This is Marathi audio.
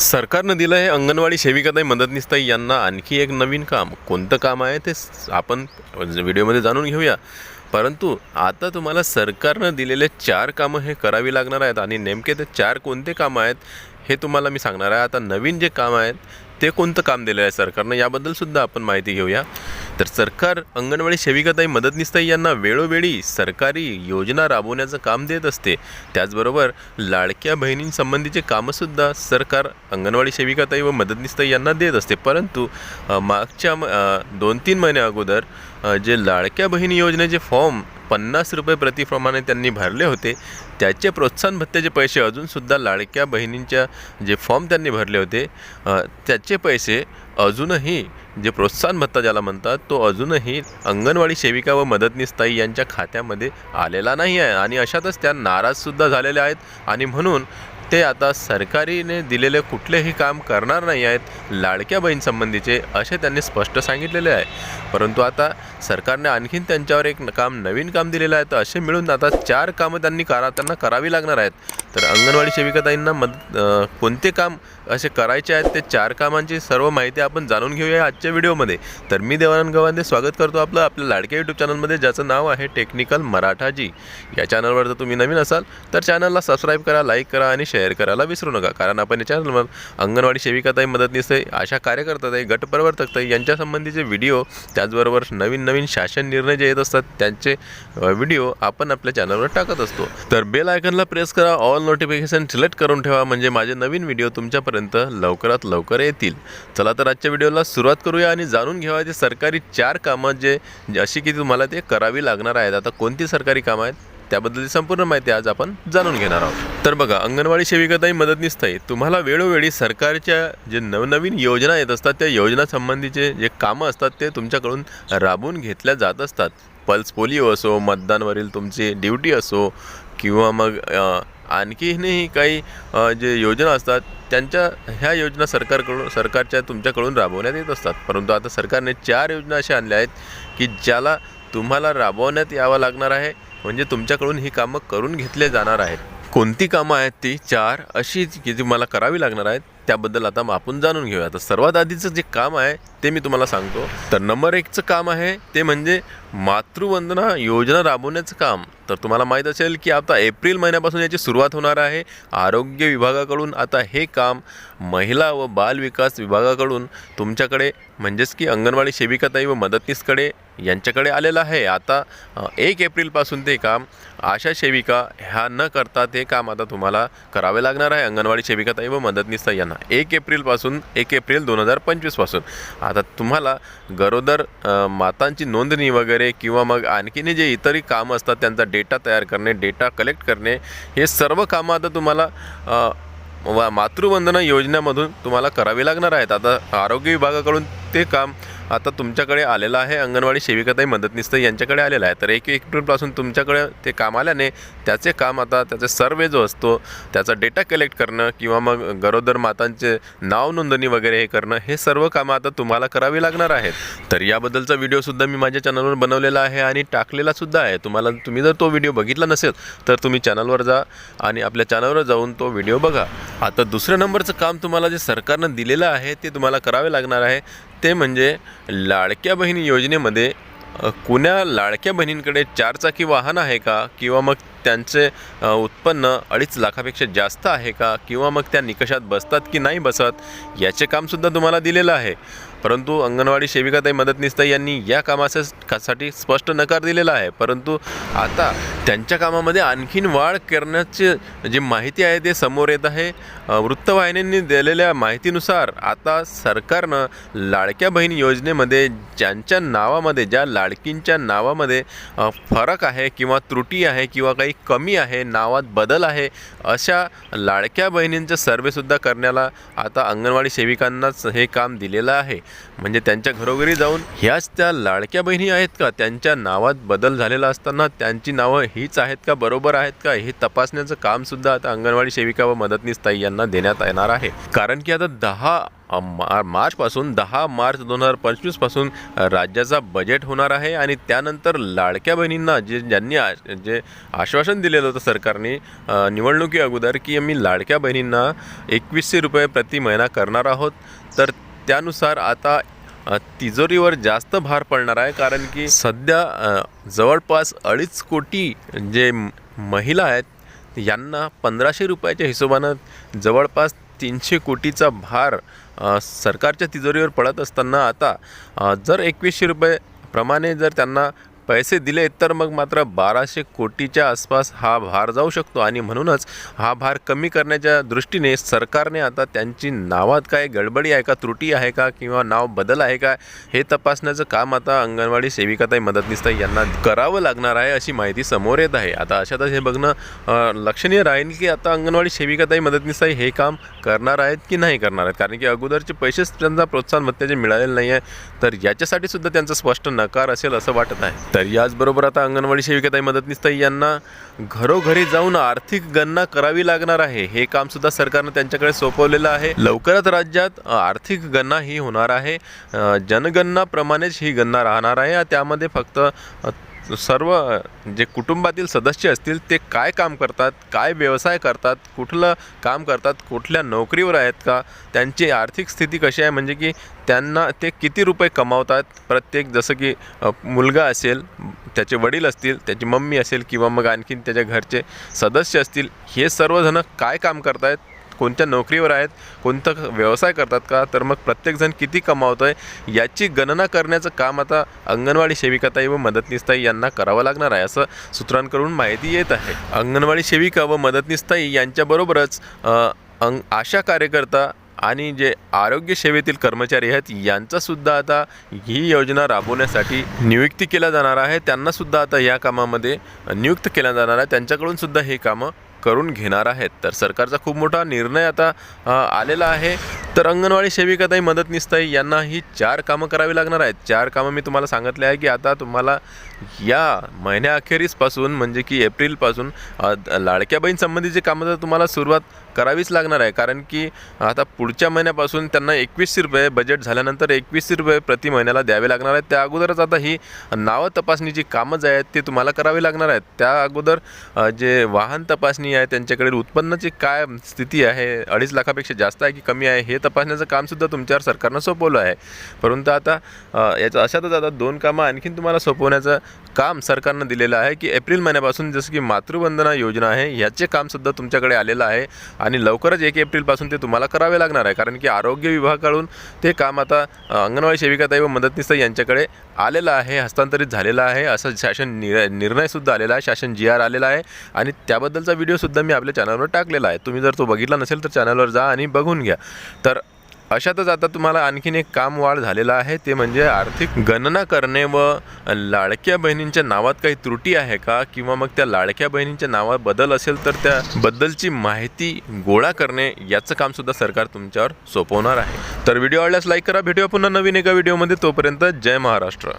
सरकारनं दिलं आहे अंगणवाडी सेविकाताई मदतनीसताई यांना आणखी एक नवीन काम. कोणतं काम आहे ते आपण व्हिडिओमध्ये जाणून घेऊया. परंतु आता तुम्हाला सरकारनं दिलेले चार कामं हे करावी लागणार आहेत आणि नेमके ते चार कोणते कामं आहेत हे तुम्हाला मी सांगणार आहे. आता नवीन जे काम आहेत ते कोणतं काम दिलं आहे सरकारनं याबद्दलसुद्धा आपण माहिती घेऊया. तर सरकार अंगणवाडी सेविकाताई मदतनीसताई यांना वेळोवेळी सरकारी योजना राबवण्याचं काम देत असते. त्याचबरोबर लाडक्या बहिणींसंबंधीचे कामंसुद्धा सरकार अंगणवाडी सेविकाताई व मदतनीसताई यांना देत असते. परंतु मागच्या म- दोन तीन महिन्या अगोदर जे लाडक्या बहिणी योजनेचे फॉर्म पन्नास रुपये प्रतिफॉर्माने त्यांनी भरले होते त्याचे प्रोत्साहन भत्त्याचे पैसे अजूनसुद्धा लाडक्या बहिणींच्या जे फॉर्म त्यांनी भरले होते त्याचे पैसे अजूनही जे प्रोत्साहन भत्ता ज्याला म्हणतात तो अजूनही अंगणवाडी सेविका व मदतनीस ताई यांच्या खात्यामध्ये आलेला नाही आहे. आणि अशातच त्या नाराजसुद्धा झालेल्या आहेत. आणि म्हणून ते आता सरकारीने दिलेले कुठलेही काम करणार नाही आहेत लाडक्या बहीणसंबंधीचे असे त्यांनी स्पष्ट सांगितलेले आहे. परंतु आता सरकारने आणखीन त्यांच्यावर एक काम नवीन काम दिलेलं आहे तर असे मिळून आता चार कामं त्यांनी करा त्यांना करावी लागणार आहेत. तर अंगणवाडी सेविकाताईंना मद कोणते काम असे करायचे आहेत ते चार कामांची सर्व माहिती आपण जाणून घेऊया आजच्या व्हिडिओमध्ये. तर मी देवानंद गवांदे स्वागत करतो आपलं आपल्या लाडक्या यूट्यूब चॅनलमध्ये ज्याचं नाव आहे टेक्निकल मराठाजी. या चॅनलवर जर तुम्ही नवीन असाल तर चॅनलला सबस्क्राईब करा लाईक करा आणि शेअर करायला विसरू नका. कारण आपण या चॅनलवर अंगणवाडी सेविकाताई मदतनीस आशा कार्यकर्ताताई गटप्रवर्तकताई यांच्यासंबंधीचे व्हिडिओ त्याचबरोबर नवीन नवीन शासन निर्णय जे येत असतात त्यांचे व्हिडिओ आपण आपल्या चॅनलवर टाकत असतो. तर बेल आयकनला प्रेस करा ऑल नोटिफिकेशन सिलेक्ट करून ठेवा म्हणजे माझे नवीन व्हिडिओ तुमच्यापर्यंत लवकरात लवकर येतील. चला तर आजच्या व्हिडिओला सुरुवात करूया आणि जाणून घेऊया ते सरकारी चार कामं जे अशी की तुम्हाला ते करावी लागणार आहेत. आता कोणती सरकारी कामं आहेत? त्याबद्दलची संपूर्ण माहिती आज आपण जाणून घेणार आहोत. तर बघा अंगणवाडी सेविकाताई मदतनीसताई तुम्हाला वेळोवेळी सरकारच्या जे नवनवीन योजना येत असतात त्या योजना संबंधीचे जे कामं असतात ते तुमच्याकडून राबवून घेतल्या जात असतात. पल्स पोलिओ असो मतदानवरील तुमची ड्युटी असो किंवा मग आणखीनही काही जे योजना असतात त्यांच्या ह्या योजना सरकारकडून सरकारच्या तुमच्याकडून राबवण्यात येत असतात. परंतु आता सरकारने चार योजना अशा आणल्या आहेत की ज्याला तुम्हाला राबवण्यात यावं लागणार आहे म्हणजे तुमच्याकडून ही कामं करून घेतले जाणार आहेत. कोणती कामं आहेत ती? चार अशी की जी मला करावी लागणार आहेत त्याबद्दल आता आपण जाणून घेऊया. तर सर्वात आधीचं जे काम आहे ते मी तुम्हाला सांगतो. तर नंबर एकचं काम आहे ते म्हणजे मातृवंदना योजना राबवण्याचं काम. तर तुम्हाला माहीत असेल की आता एप्रिल महिन्यापासून याची सुरुवात होणार आहे. आरोग्य विभागाकडून आता हे काम महिला व बाल विकास विभागाकडून तुमच्याकडे म्हणजेच की अंगणवाडी सेविकाताई व मदतनीसकडे यांच्याकडे आलेलं आहे. आता एक एप्रिलपासून ते काम आशा सेविका ह्या न करता ते काम आता तुम्हाला करावे लागणार आहे. अंगणवाडी सेविकाताई व मदतनीस यांना. एक एप्रिलपासून एक एप्रिल दोन हजार पंचवीसपासून. आता तुम्हाला गरोदर मातांची नोंदणी वगैरे किंवा मग आणखीन जे इतरही कामं असतात त्यांचा डेटा तयार करणे डेटा कलेक्ट करणे हे सर्व कामं आता तुम्हाला वा मातृवंदना योजनेमधून तुम्हाला करावी लागणार आहेत. आता आरोग्य विभागाकडून ते काम आता तुमच्याकडे आलेला आहे अंगणवाडी सेविकाताई मदतनीस यांच्याकडे आलेला आहे. तर एक एप्रिलपासून तुमच्याकडे ते काम आल्याने त्याचे काम आता त्याचे सर्वे जो असतो त्याचा डेटा कलेक्ट करणं किंवा मग गरोदर मातांचे नाव नोंदणी वगैरे हे करणं हे सर्व कामं आता तुम्हाला करावी लागणार आहेत. तर याबद्दलचा व्हिडिओसुद्धा मी माझ्या चॅनलवर बनवलेला आहे आणि टाकलेला सुद्धा आहे. तुम्हाला तुम्ही जर तो व्हिडिओ बघितला नसेल तर तुम्ही चॅनलवर जा आणि आपल्या चॅनलवर जाऊन तो व्हिडिओ बघा. आता दुसऱ्या नंबरचं काम तुम्हाला जे सरकारनं दिलेलं आहे ते तुम्हाला करावे लागणार आहे. ते म्हणजे लाडक्या बहिणी योजनेमध्ये कुण्या लाडक्या बहिणींकडे चारचाकी वाहन आहे का? किंवा मग त्यांचे उत्पन्न अडीच लाखापेक्षा जास्त आहे का? किंवा मग त्या निकषात बसतात की नाही बसत? याचे कामसुद्धा तुम्हाला दिलेलं आहे. परंतु अंगणवाडी सेविकाताई मदतनीसताई यांनी या कामाच्या साठी स्पष्ट नकार दिलेला आहे. परंतु आता त्यांच्या कामामध्ये आणखीन वाढ करण्याची जी माहिती आहे ते समोर येत आहे. वृत्तवाहिनींनी वृत्तवाहिन्यांनी दिलेल्या माहितीनुसार आता सरकारनं लाडक्या बहीण योजनेमध्ये ज्यांच्या नावामध्ये ज्या लाडकींच्या नावामध्ये फरक आहे किंवा त्रुटी आहे किंवा काही कमी आहे नावात बदल आहे अशा लाडक्या बहिणींचं सर्वेसुद्धा करण्याला आता अंगणवाडी सेविकांनाच हे काम दिलेलं आहे. म्हणजे त्यांच्या घरोघरी जाऊन ह्याच त्या लाडक्या बहिणी आहेत का? त्यांच्या नावात बदल झालेला असताना त्यांची नावं हीच आहेत का? बरोबर आहेत का? हे तपासण्याचं कामसुद्धा आता अंगणवाडी सेविका व मदतनीस ताई यांना देण्यात येणार आहे. कारण की आता दहा मा मार्चपासून दहा मार्च दोन हजार पंचवीसपासून राज्याचा बजेट होणार आहे आणि त्यानंतर लाडक्या बहिणींना जे ज्यांनी जे आश्वासन दिलेलं होतं सरकारने निवडणुकी अगोदर की आम्ही लाडक्या बहिणींना एकवीसशे रुपये प्रति महिना करणार आहोत. तर त्यानुसार आता तिजोरीवर जास्त भार पडणार आहे कारण की सध्या जवळपास अडीच कोटी जे महिला आहेत यांना पंधराशे रुपयाच्या हिशोबानं जवळपास तीनशे कोटीचा भार सरकारच्या तिजोरीवर पडत असताना आता जर एकवीसशे रुपये प्रमाणे जर त्यांना पैसे दिले तर मग मात्र बाराशे कोटीच्या आसपास हा भार जाऊ शकतो. आणि म्हणूनच हा भार कमी करण्याच्या दृष्टीने सरकारने आता त्यांची नावात काय गडबडी आहे का त्रुटी आहे का किंवा नाव बदल आहे का हे तपासण्याचं काम आता अंगणवाडी सेविकाताई मदतनीसताई यांना करावं लागणार आहे अशी माहिती समोर येत आहे. आता अशातच हे बघणं लक्षणीय राहील की आता अंगणवाडी सेविकाताई मदतनीसताई हे काम करणार आहेत की नाही करणार आहेत? कारण की अगोदरचे पैसेच त्यांना प्रोत्साहन भत्त्याचे मिळालेले नाही आहे तर याच्यासाठी सुद्धा त्यांचा स्पष्ट नकार असेल असं वाटत आहे. तर याचबरोबर आता अंगणवाडी सेविकाताई मदतनीसताई यांना घरोघरी जाऊन आर्थिक गणना करावी लागणार आहे. हे काम सुद्धा सरकारनं त्यांच्याकडे सोपवलेलं आहे. लवकरच राज्यात आर्थिक गणना ही होणार आहे. जनगणनाप्रमाणेच ही गणना राहणार आहे. त्यामध्ये फक्त सर्व जे कुटुंबातील सदस्य असतील ते काय काम करतात काय व्यवसाय करतात कुठलं काम करतात कुठल्या नोकरीवर आहेत का त्यांची आर्थिक स्थिती कशी आहे? म्हणजे की त्यांना ते किती रुपये कमावतात? प्रत्येक जसं की मुलगा असेल त्याचे वडील असतील त्याची मम्मी असेल किंवा मग आणखीन त्याच्या घरचे सदस्य असतील हे सर्वजणं काय काम करतायत? कोणत्या नोकरीवर आहेत कोणता व्यवसाय करतात का तर मग प्रत्येकजण किती कमावतो आहे याची गणना करण्याचं काम आता अंगणवाडी सेविकाताई व मदतनीसताई यांना करावं लागणार आहे असं सूत्रांकडून माहिती येत आहे. अंगणवाडी सेविका व मदतनीसताई यांच्याबरोबरच अंग आशा कार्यकर्ता आणि जे आरोग्य सेवेतील कर्मचारी आहेत यांचासुद्धा आता ही योजना राबवण्यासाठी नियुक्ती केल्या जाणार आहे. त्यांनासुद्धा आता या कामामध्ये नियुक्त केल्या जाणार आहे. त्यांच्याकडूनसुद्धा हे कामं करून घेणार आहेत. तर सरकारचा खूप मोठा निर्णय आता आलेला आहे. तर अंगणवाडी सेविकाताई मदतनीसताई यांना ही चार कामं करावी लागणार आहेत. चार कामं मी तुम्हाला सांगितले आहे की आता तुम्हाला या महिन्याअखेरीसपासून म्हणजे की एप्रिलपासून लाडक्या बहीण संबंधीचे कामं तर तुम्हाला सुरुवात करावीच लागणार आहे. कारण की आता पुढच्या महिन्यापासून त्यांना एकवीसशे रुपये बजेट झाल्यानंतर एकवीसशे रुपये प्रति महिन्याला द्यावे लागणार आहेत. त्या अगोदरच आता ही नावं तपासणीची कामं जे आहेत ते तुम्हाला करावी लागणार आहेत. त्या अगोदर जे वाहन तपासणी आहे त्यांच्याकडील उत्पन्नाची काय स्थिती आहे अडीच लाखापेक्षा जास्त आहे की कमी आहे हे तपासण्याचं कामसुद्धा तुमच्यावर सरकारनं सोपवलं आहे. परंतु आता अ, याचं अशातच आता दोन कामं आणखीन तुम्हाला सोपवण्याचं काम सरकारनं दिलेलं आहे की एप्रिल महिन्यापासून जसं की मातृवंदना योजना आहे ह्याचे कामसुद्धा तुमच्याकडे आलेलं आहे आणि लवकरच एक एप्रिलपासून ते तुम्हाला करावे लागणार आहे. कारण की आरोग्य विभागाकडून ते काम आता अंगणवाडी सेविकाताई व मदतनीस यांच्याकडे आलेलं आहे हस्तांतरित झालेलं आहे. असं शासन निर निर्णयसुद्धा आलेला आहे शासन जी आर आलेला आहे आणि त्याबद्दलचा व्हिडिओसुद्धा मी आपल्या चॅनलवर टाकलेला आहे. तुम्ही जर तो बघितला नसेल तर चॅनलवर जा आणि बघून घ्या. तर अशातच आता तुम्हाला आणखीन एक काम वाढ झालेलं आहे ते म्हणजे आर्थिक गणना करणे व लाडक्या बहिणींच्या नावात काही त्रुटी आहे का? किंवा मग त्या लाडक्या बहिणींच्या नावात बदल असेल तर त्या बद्दलची माहिती गोळा करणे याचं काम सुद्धा सरकार तुमच्यावर सोपवणार आहे. तर व्हिडिओ आवडल्यास लाईक करा. भेटूया पुन्हा नवीन एका व्हिडिओमध्ये. तोपर्यंत जय महाराष्ट्र.